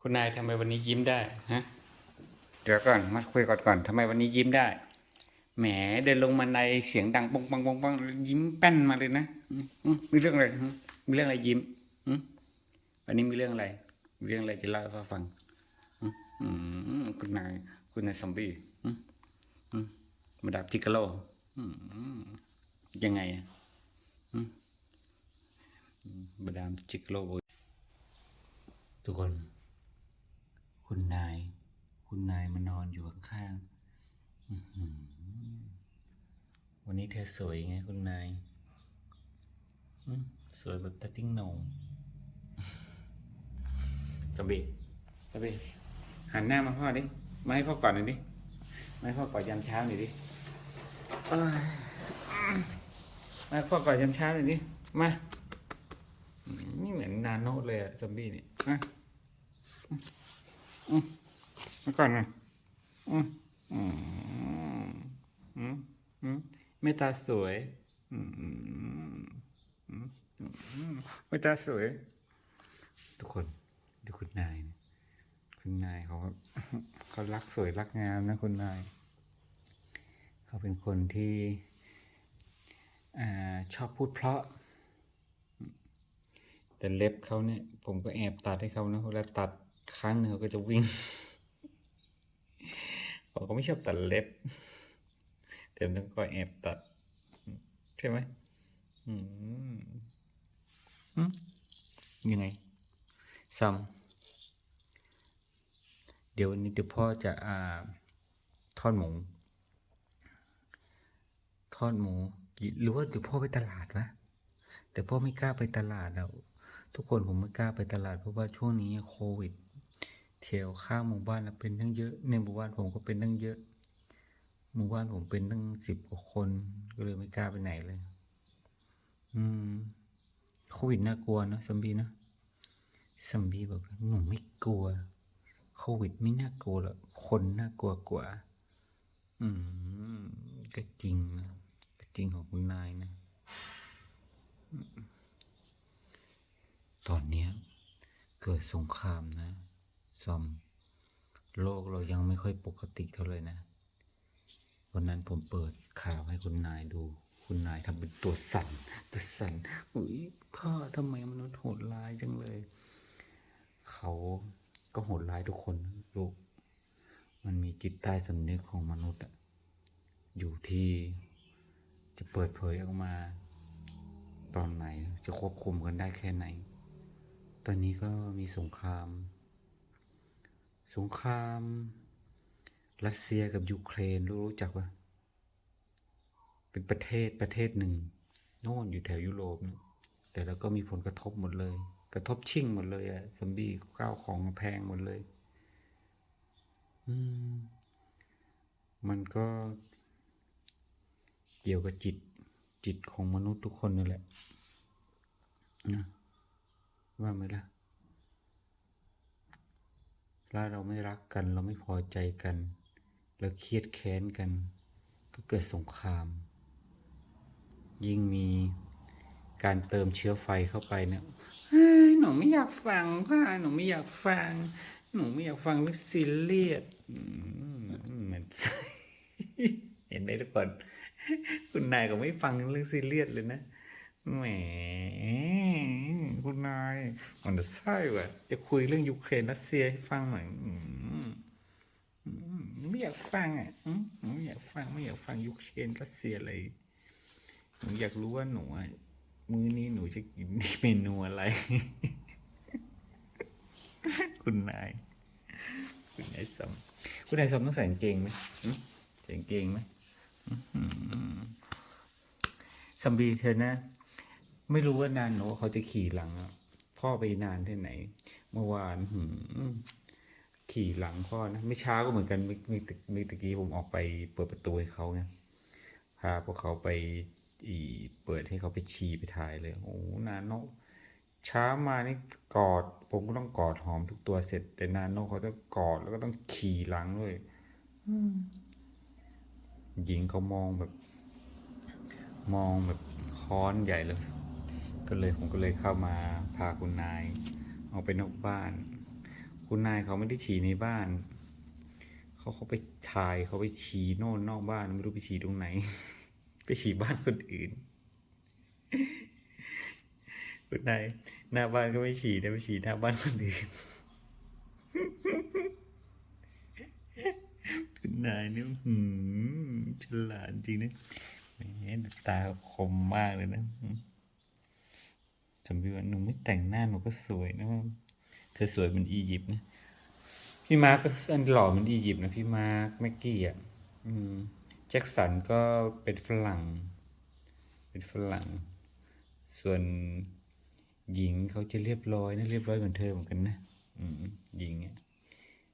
คุณนายทำไมวันนี้ยิ้มได้ฮะเดี๋ยวก่อนมาคุยก่อนก่อนทำไมวันนี้ยิ้มได้ แหมเดินลงมาในเสียงดังปังปังปังปังยิ้มแป้นมาเลยนะอืมอืมมีเรื่องอะไรอืมมีเรื่องอะไรยิ้มอืมวันนี้มีเรื่องอะไรมีเรื่องอะไรจะเล่าให้ฟังอืมอืมคุณนายคุณนายซอมบี้อืมอืมมาดับทิกเกโลอืมยังไงอะอืมมาดามจิกโลทุกคน คุณนาย คุณนายมานอนอยู่ข้างๆวันนี้เธอสวยไงคุณนายสวยแบบตะติ้งโหนงสบีสบีหันหน้ามาพ่อดิ มาให้พ่อก่อนหน่อยดิ มาให้พ่อกอดยามเช้าหน่อยดิมาให้พ่อกอดยามเช้าหน่อยดิ มา นี่เหมือนนาโนตเลยอะซอมบี้นี่มา มาก่อนนะอืมอืมอืมอืมไม่ตาสวย อืมอืมอืมอืมไม่ตาสวย ทุกคนดูคุณนายนะคุณนายเขาเขารักสวยรักงามนะคุณนาย เขาเป็นคนที่อชอบพูดเพราะ แต่เล็บเขาเนี่ย ผมก็แอบตัดให้เขานะเวลาตัด ครั้งหนึ่งเขาก็จะวิ่งผมก็ไม่ชอบตัดเล็บแต่ต้องคอยแอบตัด ใช่ไหมอืมยังไงซ้ำเดี๋ยววันนี้เดี๋ยวพ่อจะอ่าทอดหมู ทอดหมูกี่หรือว่าเดี๋ยวพ่อไปตลาดวะแต่พ่อไม่กล้าไปตลาดแล้วทุกคนผมไม่กล้าไปตลาดเพราะว่าช่วงนี้โควิด แถวข้างหมู่บ้านนะเป็นตั้งเยอะ ในหมู่บ้านผมก็เป็นตั้งเยอะ หมู่บ้านผมเป็นตั้งสิบกว่าคน ก็เลยไม่กล้าไปไหนเลย อืมโควิดน่ากลัวนะซัมบีนะซัมบีบอกว่าหนูไม่กลัว โควิดไม่น่ากลัวหรอกคนน่ากลัวกว่า อืม ก็จริงนะก็จริงของคุณนายนะ ตอนเนี้ยเกิดสงครามนะ ซอม โลกเรายังไม่ค่อยปกติเท่าไหร่นะ วันนั้นผมเปิดข่าวให้คุณนายดู คุณนายทำเป็นตัวสั่น ตัวสั่น อุ้ยพ่อทำไมมนุษย์โหดร้ายจังเลย เขาก็โหดร้ายทุกคนลูก มันมีจิตใต้สำนึกของมนุษย์อะอยู่ที่จะเปิดเผยออกมา ตอนไหนจะควบคุมกันได้แค่ไหน ตอนนี้ก็มีสงคราม สงคราม รัสเซียกับยูเครนรู้จักปะเป็นประเทศประเทศหนึ่ง โน่นอยู่แถวยุโรปนะแต่แล้วก็มีผลกระทบหมดเลย กระทบชิ่งหมดเลยอะซอมบี้ข้าวของแพงหมดเลย อืม มันก็เกี่ยวกับจิตจิตของมนุษย์ทุกคนนั่นแหละนะว่าไหมล่ะ ถ้าเราไม่รักกัน เราไม่พอใจกัน เราเครียดแค้นกัน ก็เกิดสงคราม ยิ่งมีการเติมเชื้อไฟเข้าไปเนี่ยหนูไม่อยากฟังค่ะ หนูไม่อยากฟัง หนูไม่อยากฟังเรื่องซีเรียสเหมือนเห็นไหมทุกคน คุณนายก็ไม่ฟังเรื่องซีเรียสเลยนะ แหมคุณนายมันจะใช่ว่ะจะคุยเรื่องยูเครนรัสเซียให้ฟังหน่อยอืมไม่อยากฟังอะไม่อยากฟังไม่อยากฟังยูเครนรัสเซียเลยหนูอยากรู้ว่าหนูมื้อนี้หนูจะกินเมนูอะไร คุณนาย คุณนายสมคุณนายสมต้องใส่กางเกงไหมใส่กางเกงไหมอื้อหือซัมบีเธอนะ ไม่รู้ว่านานหนูว่าเขาจะขี่หลังพ่อไปนานที่ไหน เมื่อวานหืขี่หลังพ่อนะไม่ช้าก็เหมือนกันมีมีตะกี้ผมออกไปเปิดประตูให้เขาไงพาพวกเขาไปอีเปิดให้เขาไปฉี่ไปถ่ายเลยโอ้นานโนช้ามานี่กอด ผมก็ต้องกอดหอมทุกตัวเสร็จ แต่นานโนเขาต้องกอดแล้วก็ต้องขี่หลังด้วยหญิงเขามองแบบ มองแบบค้อนใหญ่เลย ก็เลยผมก็เลยเข้ามาพาคุณนายออกไปนอกบ้าน คุณนายเขาไม่ได้ฉี่ในบ้าน เขาเขาไปถ่ายเขาไปฉี่โน่นนอกบ้านไม่รู้ไปฉี่ตรงไหน ไปฉี่บ้านคนอื่น คุณนายหน้าบ้านก็ไม่ฉี่แต่ไปฉี่หน้าบ้านคนอื่นคุณนายนี่หืมฉลาดจริงนะแหมตาคมมากเลยนะ จำพี่ว่าหนูไม่แต่งหน้าหนูก็สวยนะเธอสวยเหมือนอียิปต์นะพี่มาร์กก็อันหล่อเหมือนอียิปต์นะพี่มาร์กแม็กกี้อะอืมแจ็คสันก็เป็นฝรั่ง เป็นฝรั่ง ส่วนหญิงเขาจะเรียบร้อยนะเรียบร้อยเหมือนเธอเหมือนกันนะอืมหญิงอะ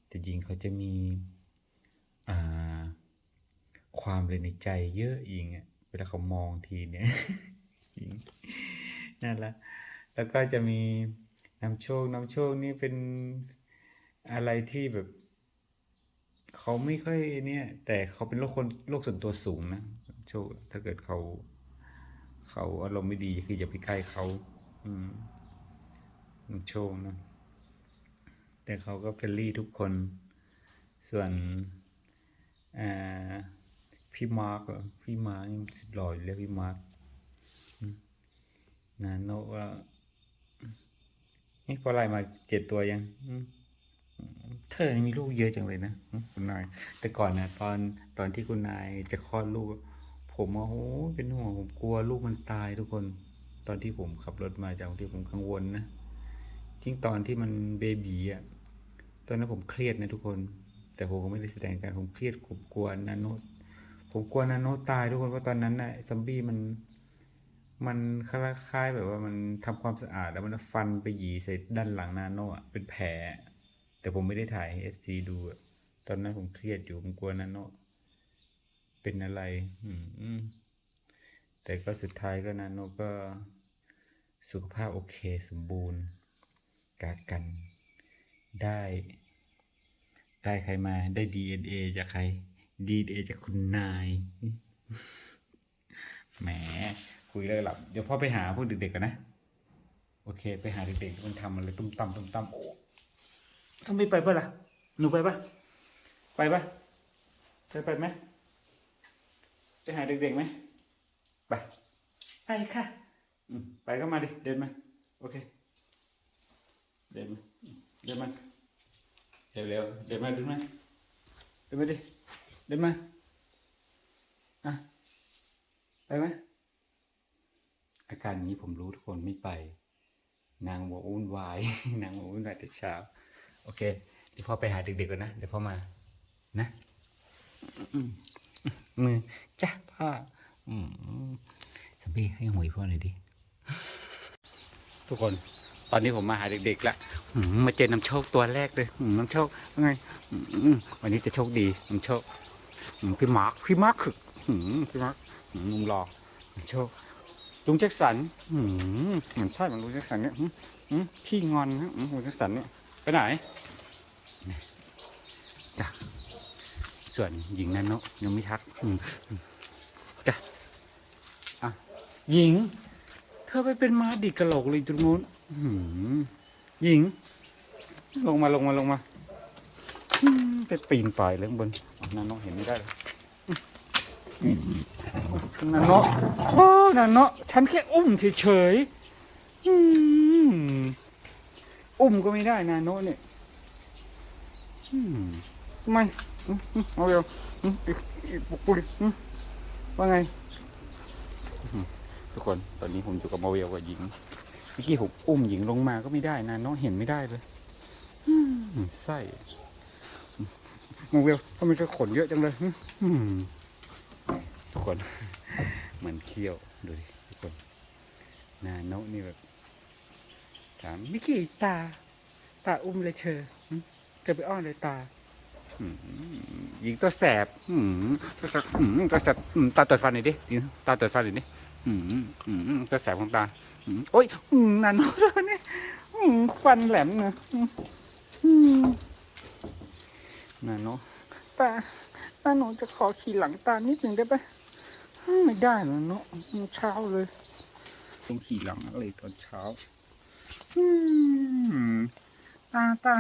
แต่หญิงเขาจะมีอ่าความเลยในใจเยอะหญิงอะเวลาเขามองทีเนี่ยหญิง นั่นละแล้วก็จะมีนำโชค นำโชคนี่เป็นอะไรที่แบบ เขาไม่ค่อยเนี่ย แต่เขาเป็นโรคคนโรคส่วนตัวสูงนะโชคถ้าเกิดเขา เขาอารมณ์ไม่ดีคืออย่าไปใกล้เขา อืมนำโชคนะแต่เขาก็เฟรนลี่ทุกคน ส่วนอ่าพี่มาร์กพี่มาร์กนี่สุดหล่ออยู่แล้วพี่มาร์ก นาโนว่านี่พอไล่มาเจ็ดตัวยังเธอมีลูกเยอะจังเลยนะคุณนาย แต่ก่อนนะตอนตอนที่คุณนายจะคลอดลูก ผมอะโหเป็นห่วงผมกลัวลูกมันตายทุกคน ตอนที่ผมขับรถมาจากที่ผมกังวลนะยิ่งตอนที่มันเบบีอะตอนนั้นผมเครียดนะทุกคน แต่ผมก็ไม่ได้แสดงการผมเครียดผมกลัวนาโนผมกลัวนาโนตายทุกคนเพราะตอนนั้นน่ะซอมบี้มัน มันคล้ายๆแบบว่ามันทำความสะอาดแล้วมันฟันไปหยีใส่ด้านหลังนาโนอะเป็นแผล แต่ผมไม่ได้ถ่ายให้เอฟซีดูตอนนั้นผมเครียดอยู่ผมกลัวนาโนเป็นอะไร อืมแต่ก็สุดท้ายก็นาโนก็สุขภาพโอเคสมบูรณ์กากันได้ได้ใครมาได้ DNA จากใคร DNA จากคุณนายแหม คุยเลยหลับ เดี๋ยวพ่อไปหาพวกเด็กๆกันนะ โอเค ไปหาเด็กๆมันทำอะไรตุ้มตั้มตุ้มตั้มโอ้สมัยไปปะล่ะ หนูไปปะไปปะเธอไปไหมไปหาเด็กๆไหมไปไปค่ะอืมไปก็มาดิ เดินมา โอเค เดินมาอืมเดินมา เร็วๆ เดินมา เดินมา เดินมาดิ เดินมา อะ ไปไหม อาการนี้ผมรู้ทุกคนไม่ไป นางบอกวุ่นวาย นางบอกวุ่นวายแต่เช้า โอเค เดี๋ยวพ่อไปหาเด็กๆก่อนนะ เดี๋ยวพ่อมา นะมือจ้ะพ่อสัมพีให้หวยพ่อหน่อยดิ ทุกคน ตอนนี้ผมมาหาเด็กๆแล้วมาเจอน้ำโชคตัวแรกเลยน้ำโชคว่าไงวันนี้จะโชคดีน้ำโชคพี่มาร์คพี่มาร์คคือพี่มาร์คหืมลุงรอน้ำโชค ลุงแจ็คสันหืมเหมือนใช่เหมือนลุงแจ็คสันเนี่ยหืมหืมพี่งอนนะหืมลุงแจ็คสันเนี่ยไปไหนนี่จ้ะส่วนหญิงนันโนยังไม่ทักหืมหืมจ้ะอะหญิง เธอไปเป็นม้าดิกระโหลกเลยตรงนู้นอื้อหือหญิง ลงมาลงมาลงมาอืมไปปีนป่ายเลยข้างบนอ๋อนาโนเห็นไม่ได้เลย อืมนาโนโอ้นาโนฉันแค่อุ้มเฉยๆอืมอุ้มก็ไม่ได้นาโนเนี่ยอืมทำไมมอืมเอาเร็วอีกปุกปุกอืมว่าไงทุกคนตอนนี้ผมอยู่กับมาเวลกับหญิงเมื่อกี้ผมอุ้มหญิงลงมาก็ไม่ได้นะน้องเห็นไม่ได้เลยไส้มาเวลทำไมจะขนเยอะจังเลยอืม ทุกคนเหมือนเขี้ยวดูดิทุกคนนาโนนี่แบบถามมิกี้ตา ตาอุ้มเลยเชอหึเธอไปอ้อนเลยตาอืมหญิงตัวแสบตัวแสบตัวแสบตาตรวจฟันหน่อยดิตาตรวจฟันหน่อยดิตัวแสบของตาโอ้ยนันโนแล้วเนี่ยฟันแหลมเนอะอืมอืมนันโนตาตาหนูจะขอขี่หลังตานิดหนึ่งได้ปะอืม ไม่ได้แล้วเนาะเช้าเลยต้องขี่หลังอะไรตอนเช้าตาตา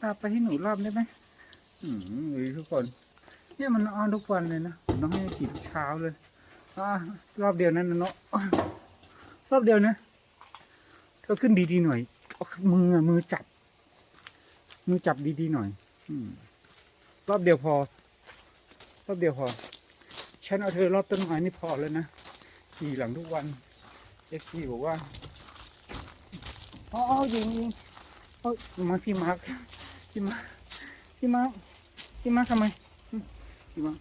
ตาไปให้หนูรอบได้ไหมอืมดูทุกคน เนี่ยมันออนทุกวันเลยนะต้องให้กินทุกเช้าเลยอ่ารอบเดียวนั้นนะเนาะรอบเดียวนะก็ขึ้นดีๆหน่อยมือมือจับ มือจับดีๆหน่อย อืมรอบเดียวพอ รอบเดียวพอ ฉันเอาเธอรอบต้นไม้นี่พอแล้วนะขี่หลังทุกวันเอฟซีบอกว่าอ๋อยิงยิงเอ้ยมาพี่มาร์คพี่มาร์คพี่มาร์คพี่มาร์คทำไมพี่มาร์ค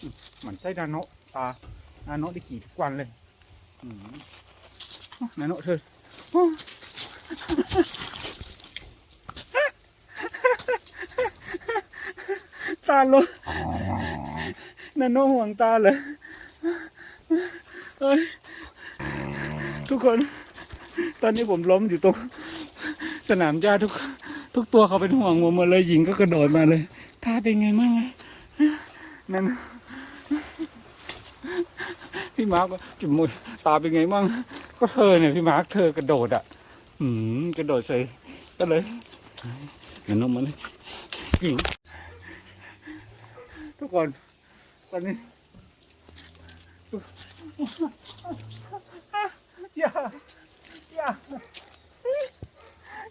อืมหมันไส้นาโนะตานาโนะได้ขี่ทุกวันเลยอืมอ๋อนโนะเธอตาโล นาโนะห่วงตาเลยทุกคน ตอนนี้ผมล้มอยู่ตรง สนามหญ้าทุก ทุกตัวเขาเป็นห่วงผมหมดเลยหญิงก็กระโดดมาเลยตาเป็นไงมั่งนั่นพี่มาร์กจุดมุดตาเป็นไงมั่งก็เธอเนี่ยพี่มาร์กเธอกระโดดอะอืมกระโดดใส่ก็เลยนั่นน้องมันหญิงทุกคน อนนี้อย่าอย่า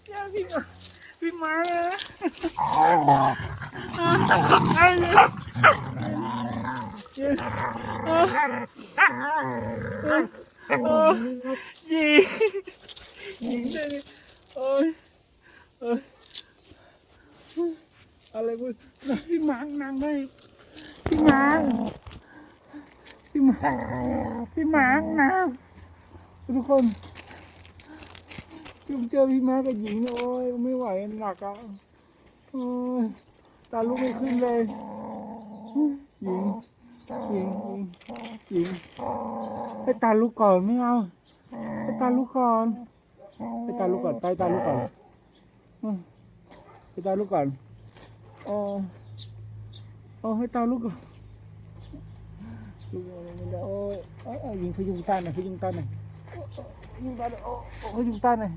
อย่าพี่มาพี่มาเลยยิงยิงเลยโอ้ยอ้ยอะไรบุพี่มังนางได้ พี่มังพี่มังพี่มังนางทุกคนจุ่มเจอพี่มากับหญิงโอ้ยไม่ไหวหนักอะโอ้ยตาลุกไม่ขึ้นเลยหญิงหญิงหญิงหญิงให้ตาลุกก่อนไม่เอาให้ตาลุกก่อนให้ตาลุกก่อนตายตาลุกก่อนอืมให้ตาลุกก่อนอ๋อ อ๋อให้ตาลุกก่อนลุกก่อนไม่ได้โอ้ยเอ้ยเอ้ยหญิงพยุงตาหน่อยพยุงตาหน่อยพยุงตาหน่อยโอ้โอ้พยุงตาหน่อย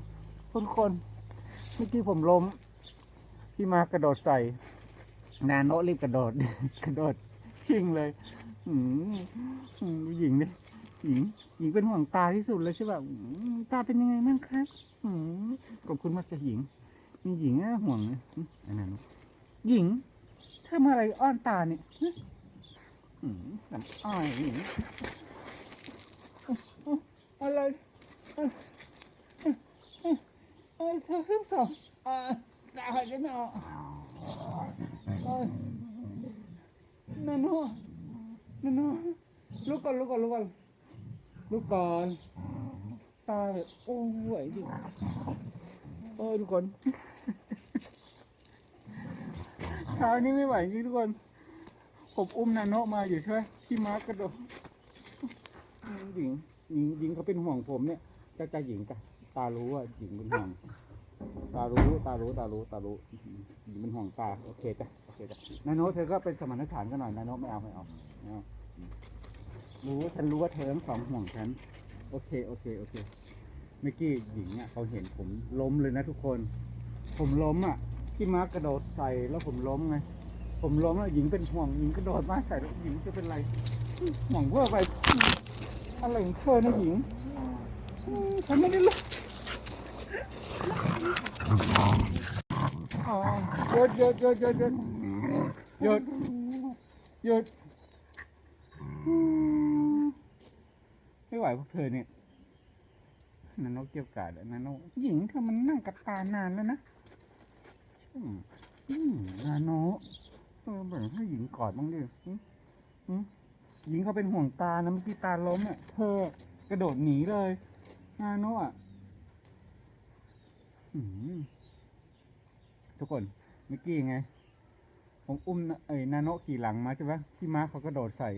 ทุกคนเมื่อกี้ผมล้ม พี่มากระโดดใส่ นาโนรีบกระโดด กระโดดชิงเลยอืมอืมหญิงเนี่ยหญิงหญิงเป็นห่วงตาที่สุดเลยใช่ป่ะอืมตาเป็นยังไงบ้างคะอืมขอบคุณมากจ้ะหญิงมีหญิงน่าห่วงนะอืมอันนั้นหญิง ทำอะไรอ้อนตาเนี่ยอืมน้ำอ้อยหญิงอุ๊ยอุ๊ยอะไรเอ้ยเอ้ยเอ้ยเอ้ยเธอเพิ่งสองอ่าตาจะไม่ออกเอ้ยนาโนนาโนลุกก่อนลุกก่อนลุกก่อนลุกก่อนตาแบบโอ้ยไม่ไหวจริงโอ้ยทุกคน เช้านี้ไม่ไหวจริงทุกคน ผมอุ้มนาโนมาอยู่ใช่ไหมพี่มาร์กกระโดดหญิงหญิงหญิงเขาเป็นห่วงผมเนี่ยจะจะหญิงกะตารู้ว่าหญิงเป็นห่วง ตารู้ตารู้ตารู้ตารู้หญิงเป็นห่วงตาโอเคจ้ะโอเคจ้ะนาโนเธอก็เป็นสมานฉันท์กันหน่อยนาโนไม่เอาไม่เอาไม่เอารู้ฉันรู้ว่าเธอทั้งสองห่วงฉัน โอเคโอเคโอเคเมื่อกี้หญิงอะเขาเห็นผมล้มเลยนะทุกคน ผมล้มอะ ที่มาร์กกระโดดใส่แล้วผมล้มไง ผมล้มแล้วหญิงเป็นห่วงหญิงกระโดดมาใส่แล้วหญิงจะเป็นไรห่วงเว่าไปอะไรของเธอนะหญิงฉันไม่ได้ล้มอ๋อหยุดหยุดหยุดหยุดหยุดหยุดหยุดอืมไม่ไหวพวกเธอเนี่ยนันนกเกี่ยวกาดนันนกหญิงเธอมันนั่งกับตานานแล้วนะ อืมนาโนเออแบ่งให้หญิงกอดบ้างดิอืมอืมหญิงเขาเป็นห่วงตานะเมื่อกี้ตาล้มอะเธอกระโดดหนีเลยนาโนอะอืมทุกคนเมื่อกี้ไง ผมอุ้มเอ้ยนาโนขี่หลังมาใช่ปะพี่ม้าเขากระโดดใส่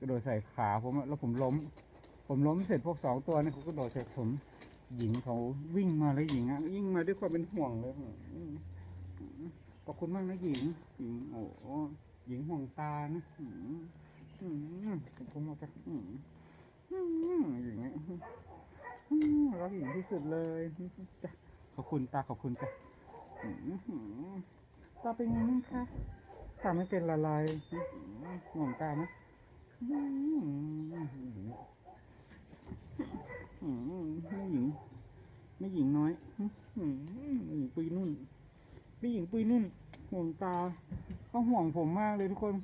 กระโดดใส่ขาผมอะแล้วผมล้ม ผมล้มเสร็จพวกสองตัวนี่เขาก็โดดใส่ผม หญิงเขาวิ่งมาเลยหญิงอะวิ่งมาด้วยความเป็นห่วงเลยอ ขอบคุณมากนะหญิง หญิงโอ้หญิงห่วงตานะอืมอืมขอบคุณมากจ้ะอืมอืมหญิงเนี่ยรักหญิงที่สุดเลยจ้ะขอบคุณตาขอบคุณจ้ะตาเป็นไงบ้างคะตาไม่เป็นละลายห่วงตานะอืมอืมไม่หญิงไม่หญิงน้อยอืมไม่หญิงปุยนุ่นไม่หญิงปุยนุ่น ห่วงตาเขาห่วงผมมากเลยทุกคน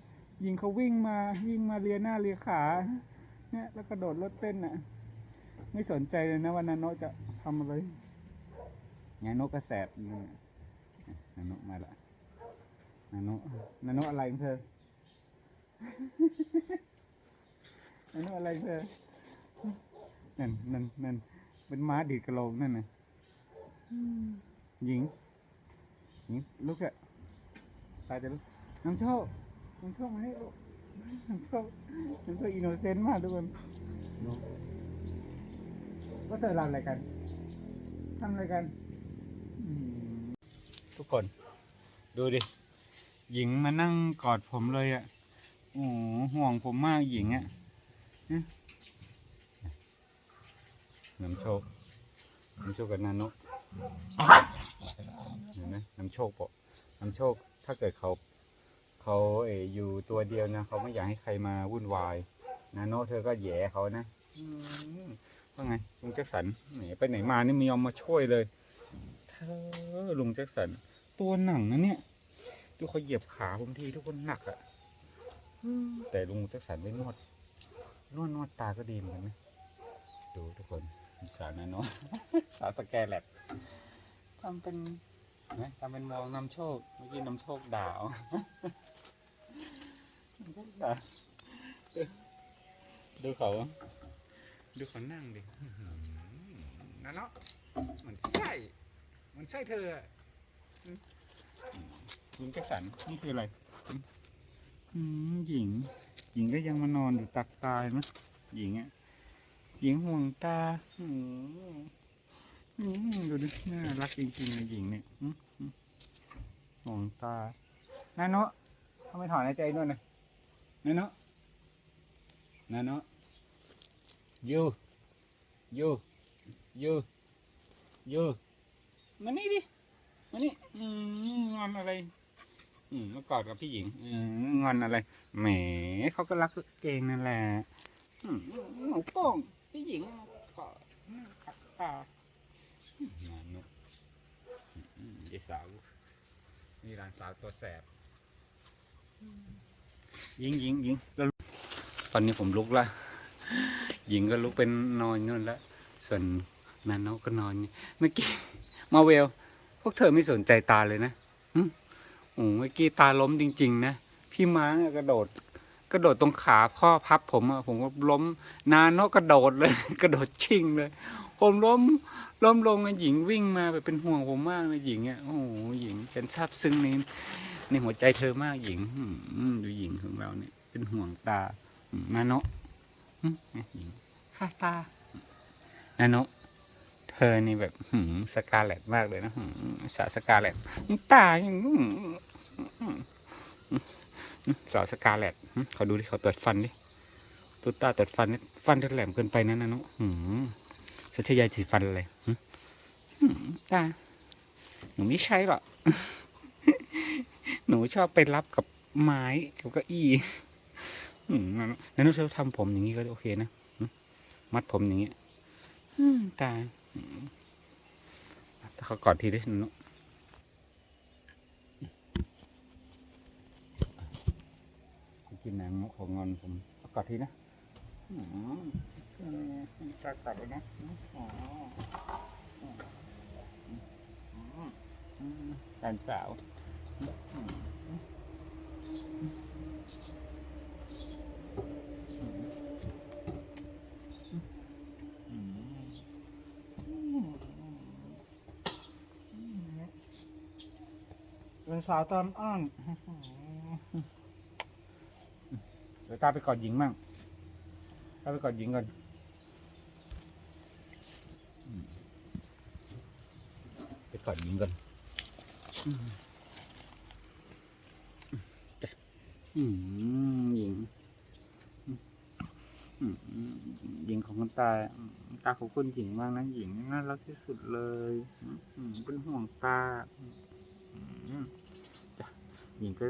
ยิงเขาวิ่งมาวิ่งมาเลียหน้าเลียขา เนี่ยแล้วกระโดดรถเต้นอะ ไม่สนใจเลยนะว่านาโนจะทำอะไรนาโนก็แสบนี่นาโนมาละนาโนนาโนอะไรของเธอนาโนอะไรของเธอนั่นนั่นนั่นเป็นม้าดีดกระโหลกนั่นน่ะหญิงหญิงลุกอะ ตายจะลุกน้ำโชคน้ำโชคมาให้ลูกน้ำโชคน้ำโชคอินโนเซนต์มากทุกคนดูว่าเธอทำอะไรกันทำอะไรกันทุกคน ดูดิ หญิงมานั่งกอดผมเลยอะโอ้โหห่วงผมมากหญิงอะเนี่ยน้ำโชคน้ำโชคกับนาโนเห็นไหมน้ำโชคบอกน้ำโชค ถ้าเกิดเขาเขาเอออยู่ตัวเดียวนะเขาไม่อยากให้ใครมาวุ่นวายนาโนเธอก็แหย่เขานะอืมว่าไงลุงแจ็คสันไหนไปไหนมานี่ไม่ยอมมาช่วยเลยเธอลุงแจ็คสัน ตัวหนังนะเนี่ยดูเขาเหยียบขาผมทีทุกคนหนักอะอืมแต่ลุงแจ็คสันได้นวดนวดนวดตาก็ดีเหมือนกันนะดูทุกคนสาวนาโนสาวสแกแลตทำเป็น นะทำเป็นมองนำโชค เมื่อกี้นำโชคด่าเอานำโชคด่าดูดูเขา ดูเขานั่งดิอื้อหือนาโนเหมือนไส้เหมือนไส้เธออะอืมลุงแจ็คสันนี่คืออะไรอืมอืมหญิง หญิงก็ยังมานอนอยู่ตักตายไหมหญิงอะหญิงห่วงตาอืมอืม ดูดิน่ารักจริงๆเลยหญิงเนี่ยมอืมห่วงตานาโนะทำไมถอนหายใจด้วยนะนาโนะนาโนะยูยูยูยูมานี่ดิมานี่งอนอะไรอืมกอดกับพี่หญิงอืมงอนอะไร แหมเขาก็รักเก่งนั่นแหละหนูโป่งพี่หญิงขอขัดตา นานุยายสาวนี่หลานสาวตัวแสบยิงยิงยิงแล้วตอนนี้ผมลุกละหญิงก็ลุกเป็นนอนนู่นละส่วนนานุก็นอนเมื่อกี้มาเวล พวกเธอไม่สนใจตาเลยนะหึโอ้เมื่อกี้ตาล้มจริง ๆ นะ พี่ม้ากระโดด กระโดดตรงขาพ่อพับผมอะผมก็ล้มนาโนกระโดดเลย กระโดดชิงเลย ผมล้มล้มลงอะหญิงวิ่งมาแบบเป็นห่วงผมมากเลยหญิงอะโอ้โหหญิงเป็นซาบซึ้งในในหัวใจเธอมากหญิงอืมดูหญิงของเราเนี่ย เป็นห่วงตาอืมนาโนอืมเนี่ยหญิงค่าตานาโนเธอนี่แบบหืมสกาเลตมากเลยนะหืมสาวสกาเลตตาอย่างอืมอืมสาวสกาเลตหึเขาดูดิเขาตรวจฟันดิตุ๊ตาตรวจฟันนี่ฟันจะแหลมเกินไปนะนะนุหืม สัชยายสีฟันอะไรหึหืมตาหนูไม่ใช่หรอกหนูชอบไปรับกับไม้กับเก้าอี้หืมนะนุนะนุเธอทำผมอย่างนี้ก็โอเคนะหึมัดผมอย่างนี้หืมตาหืมถ้าเขากอดทีดินะนุกินหนังของงอนผมเอากอดทีนะ ตัดตัดเลยนะแฟนสาวเป็นสาวตอนอ้อนเดี๋ยวตาไปกอดหญิงมั่งตาไปกอดหญิงก่อนอืมไป กอดหญิงก่อนอืมจ้ะอืมหญิงหญิงของคุณตาอืมตาของคุณหญิงมากนะหญิงน่ารักที่สุดเลยเป็นห่วงตาจ้ะหญิงก็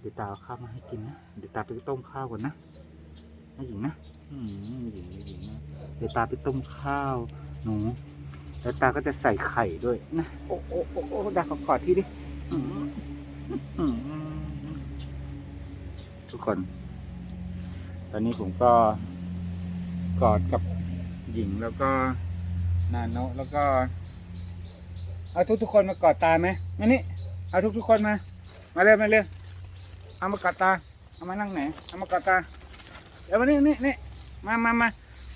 เดี๋ยวตาเอาข้าวมาให้กินนะเดี๋ยวตาไปต้มข้าวก่อนนะให้หญิงนะหญิงหญิงนะเดี๋ยวตาไปต้มข้าว หนูแล้วตาก็จะใส่ไข่ด้วยนะโอ้โอ้โอ้โอ้ดาขอกอดที่ดิอืมอืมทุกคน ตอนนี้ผมก็กอดกับหญิงแล้วก็นาโนะแล้วก็ เอาทุกทุกๆคนมากอดตาไหมมานี่เอาทุกทุกๆคนมา มาเร็วมาเร็วเอามากอดตา เอามานั่งไหน เอามากอดตาเดี๋ยวมานี่นี่นี่มามามา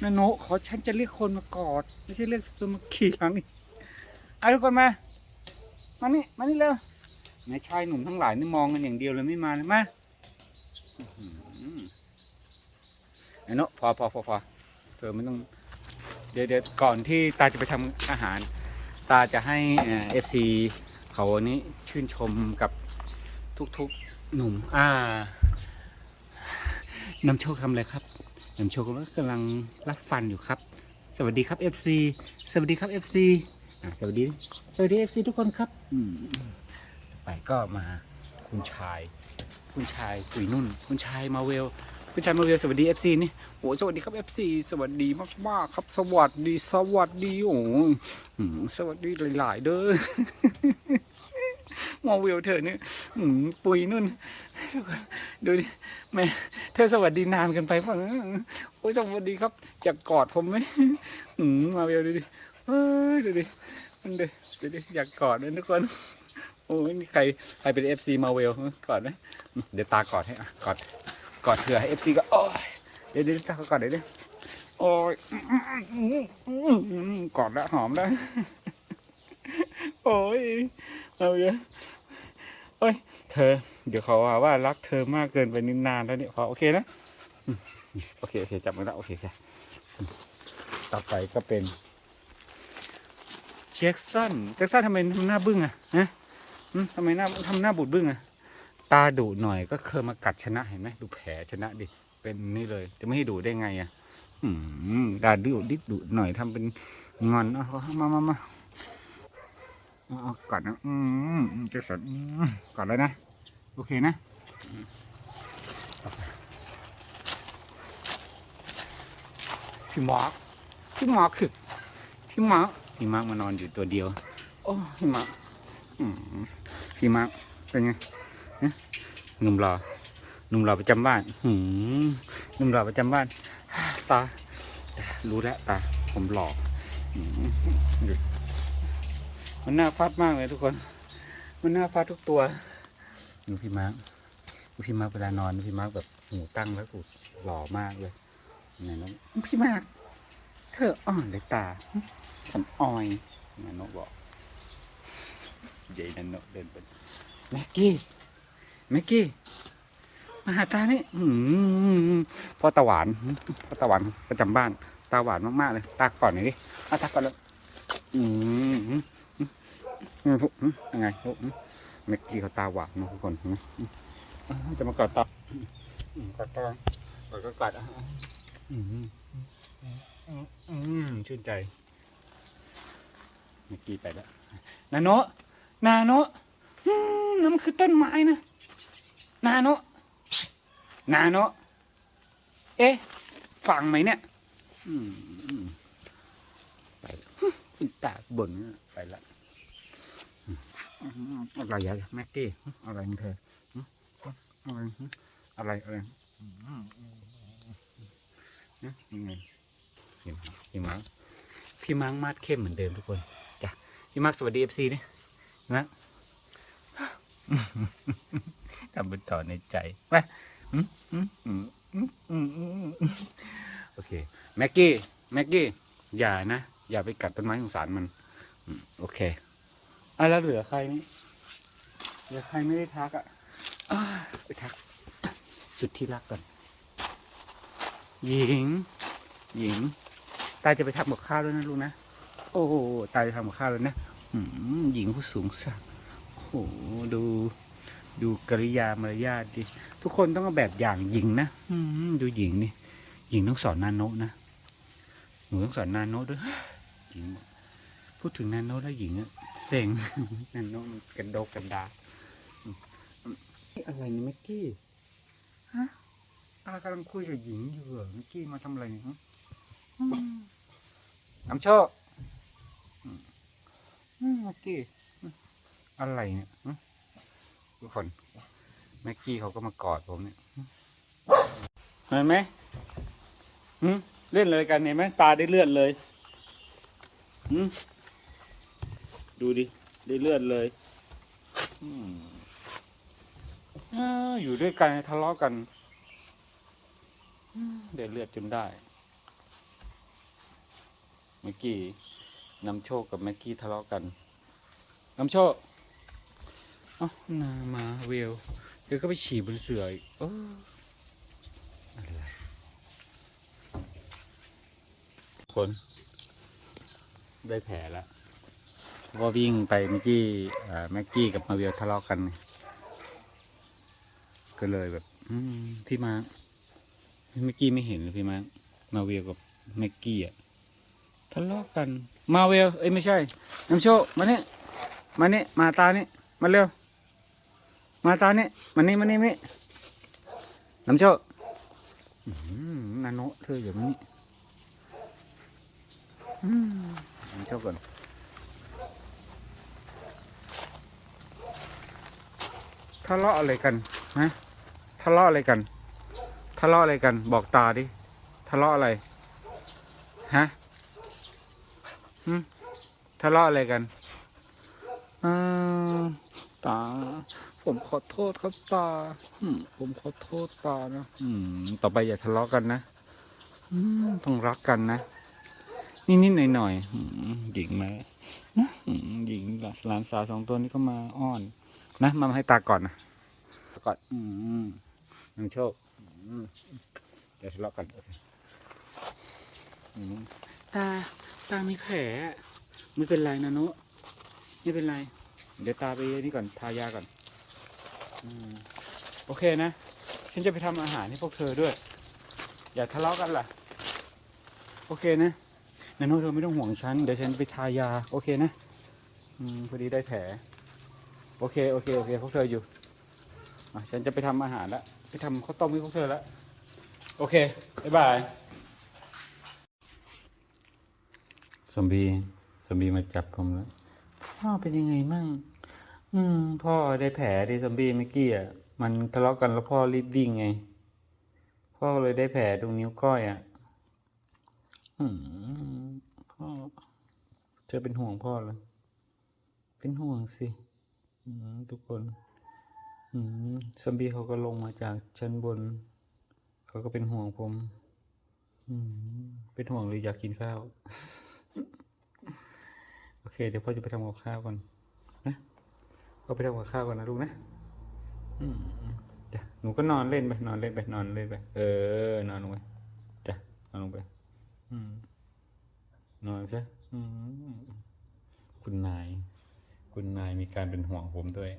นาโนขอฉันจะเรียกคนมากอด ไม่ใช่เรียกคนมาขี่หลังนี่เอาทุกคนมา มานี่ มานี่เร็วแม่ชายหนุ่มทั้งหลายนี่มองกันอย่างเดียวเลยไม่มาเลยมาอื้อหือไอ้โนพอพอพอพอเธอไม่ต้อง เดี๋ยวเดี๋ยวก่อนที่ตาจะไปทำอาหาร ตาจะให้เอฟซีเขาวันนี้ชื่นชมกับทุกๆหนุ่ม อ่านำโชคทำอะไรครับ นำโชคกำลังรับฟันอยู่ครับ สวัสดีครับ FC สวัสดีครับ FC อะสวัสดี สวัสดี FC ทุกคนครับอืมไปก็มาคุณชาย คุณชายกุยนุ่น คุณชายมาเวล คุณชายมาเวลสวัสดี FC นี่โอ้สวัสดีครับ FC สวัสดีมากๆครับ สวัสดีสวัสดีโอ้ยอืมสวัสดีหลาย ๆ เด้อ มาเวลเธอเนี่ยปุยนุ่น ดูดิแม่เธอสวัสดีนานเกันไปป่ะโอ้ยสวัสดีครับจะกอดผมไหมมมาเวลดูดิเอ้ยดูดิมันดูดูดิอยากกอดเลยทุกคนโอ้ยนี่ใครใครเป็นเอฟซีมาเวลกอดไหมเดี๋ยวตากอดให้อะกอดกอดเผื่อให้เอฟซีก็โอ้ยเดี๋ยวเดี๋ยวตากอดเดี๋ยวเดี๋ยวโอ้ยกอดแล้วหอมแล้ว โอ้ยมาเวลโอ้ย เธอ เดี๋ยวเขาว่าว่ารักเธอมากเกินไปนินนานแล้วเนี่ยพอโอเคนะ โอเคโอเคจับมือแล้วโอเคค่ะต่อไปก็เป็นแจ็คสันแจ็คสันทำไมทำหน้าบึ้งอะฮะทำไมหน้าทำหน้าบูดบึ้งอะตาดุหน่อยก็เคยมากัดชนะเห็นไหมดูแผลชนะดิเป็นนี่เลย จะไม่ให้ดุได้ไงอะอืมตาดุดิดุหน่อยทำเป็นงอนเอามามามา เอาเอากัดนะ อืมแจ็คสันอืมกัดแล้วนะ โอเคนะพี่มาร์คพี่มาร์คคือพี่มาร์คพี่มาร์คมานอนอยู่ตัวเดียว โอ้พี่มาร์คอืมพี่มาร์คเป็นไงหนุ่มหล่อหนุ่มหล่อประจำบ้านหืมหนุ่มหล่อประจำบ้าน ตา รู้แล้วตา ผมหล่อหืมดู มันน่าฟัดมากเลยทุกคน มันน่าฟัดทุกตัวดูพี่มาร์คดูพี่มาร์คเวลานอนดูพี่มาร์คแบบหูตั้งแล้วกูหล่อมากเลยไหนน้องพี่มาร์คเธออ่อนเลยตาสำออยนานกบอกใหญ่นันนกเดินไปแม็กกี้แม็กกี้มาหาตานี่อืมพ่อตาหวานพ่อตาหวานประจำบ้าน ตาหวานมากๆเลย ตาก่อนหน่อยดิเอาตาก่อนเลยอืม ยังไงลูกเมื่อกี้เขาตาหวานนะทุกคนจะมากอดตาอืมกอดตากอดก็กอดชื่นใจเมื่อกี้ไปแล้วนาโนะนาโนะนั่นมันคือต้นไม้นะนาโนะนาโนะเอ๊ะฟังไหมเนี่ยไปตาบ่นไปแล้ว อืมอะไรอะแม็กกี้อะไรของเธออะไรอะไรอะไรยังไงพี่มังพี่มังพี่มังมาดเข้มเหมือนเดิมทุกคนจ้ะพี่มังสวัสดีเอฟซีนี่นะทำเป็นต่อในใจไปโอเค แม็กกี้ แม็กกี้ อย่านะ อย่าไปกัดต้นไม้สงสารมัน โอเค อะแล้วเหลือใครนี่เหลือใครไม่ได้ทักอะอ่าไปทัก สุดที่รักก่อน หญิง หญิง ตาจะไปทำกับข้าวแล้วนะลูกนะ โอ้โหตาจะทำกับข้าวแล้วนะอืมหญิงผู้สูงสักดิ์โอ้โหดู ดูกริยามารยาทดิ ทุกคนต้องเอาแบบอย่างหญิงนะอืมดูหญิงนี่ หญิงต้องสอนนาโนะนะ หนูต้องสอนนาโนะด้วย หญิงบอกผพูดถึงนันโนแล้วหญิงอะ เซ็งนันโนมันกันโดกกันดาอืมอืมนี่อะไรเนี่ยเมกกี้ฮะอากำลังคุยกับหญิงอยู่เหรอเมกกี้มาทำอะไรเนี่ยฮะอืมน้ำโชคอืมอืมเมกกี้อืมอะไรเนี่ยฮะทุกคนเมกกี้เขาก็มากอดผมเนี่ยเห็นไหมหืมเล่นเลยกันเห็นไหมตาได้เลือดเลยหืม ดูดิได้เลือดเลยอืมอาอยู่ด้วยกันทะเลาะกันได้เลือดจนได้ เมื่อกี้นำโชคกับแม็กกี้ทะเลาะกันนำโชคเอ้านามาเวลเดี๋ยวก็ไปฉี่บนเสืออีกเอออะไรคน ได้แผลแล้ว ก็วิ่งไปเมื่อกี้แม็กกี้กับมาเวลทะเลาะกัน ก็เลยแบบที่มาเมื่อกี้ไม่เห็นเลยพี่มามาเวลกับแม็กกี้อะทะเลาะกัน มาเวลเอ้ยไม่ใช่น้ำโชมาเนี่ยมาเนี่ยมาตาเนี่ยมาเร็ว มาตาเนี่ยมานี่มานี่มานี่น้ำโชคอืมนาโนเธออย่ามานี่น้ำโชก่อน ทะเลาะอะไรกันฮะทะเลาะอะไรกัน ทะเลาะอะไรกัน บอกตาดิ ทะเลาะอะไร ฮะหึทะเลาะอะไรกันอ่าตา ผมขอโทษครับตาอืมผมขอโทษตานะอืม ต่อไปอย่าทะเลาะกันนะอืมต้องรักกันนะ นิดๆหน่อยๆหญิงมานะอืมหญิงหลานสาวสองตัวนี้ก็มาอ้อน นะมาให้ตาก่อนนะก่อนอืมน้องโชคเดี๋ยวทะเลาะกันตาตามีแผลไม่เป็นไรนะนุไม่เป็นไร เดี๋ยวตาไปนี่ก่อนทายาก่อนอโอเคนะ ฉันจะไปทำอาหารให้พวกเธอด้วย อย่าทะเลาะกันล่ะ โอเคนะนาโนเธอไม่ต้องห่วงฉัน เดี๋ยวฉันไปทายา โอเคนะ อืมพอดีได้แผล อเคโอเคโอเคพวกเธออยู่อะฉันจะไปทำอาหารแล้วไปทำข้าวต้มให้พวกเธอแล้วโอเคบ๊ายบายซอมบี้ซอมบี้มาจับผมแล้วพ่อเป็นยังไงมั่งอืม พ่อได้แผลที่ซอมบี้เมื่อกี้อะมันทะเลาะกันแล้วพ่อรีบวิ่งไง พ่อเลยได้แผลตรงนิ้วก้อยอะอืมพ่อเธอเป็นห่วงพ่อเหรอเป็นห่วงสิ ทุกคนซอมบี้เขาก็ลงมาจากชั้นบน เขาก็เป็นห่วงผมเป็นห่วงหรืออยากกินข้าว โอเค เดี๋ยวพ่อจะไปทำกับข้าวก่อนนะก็ไปทำกับข้าวก่อนนะลูกนะจ้ะหนูก็นอนเล่นไปนอนเล่นไปนอนเล่นไปเออ นอนลงไปจ้ะนอนลงไปนอนซะคุณนาย คุณนายมีการเป็นห่วงผมด้วย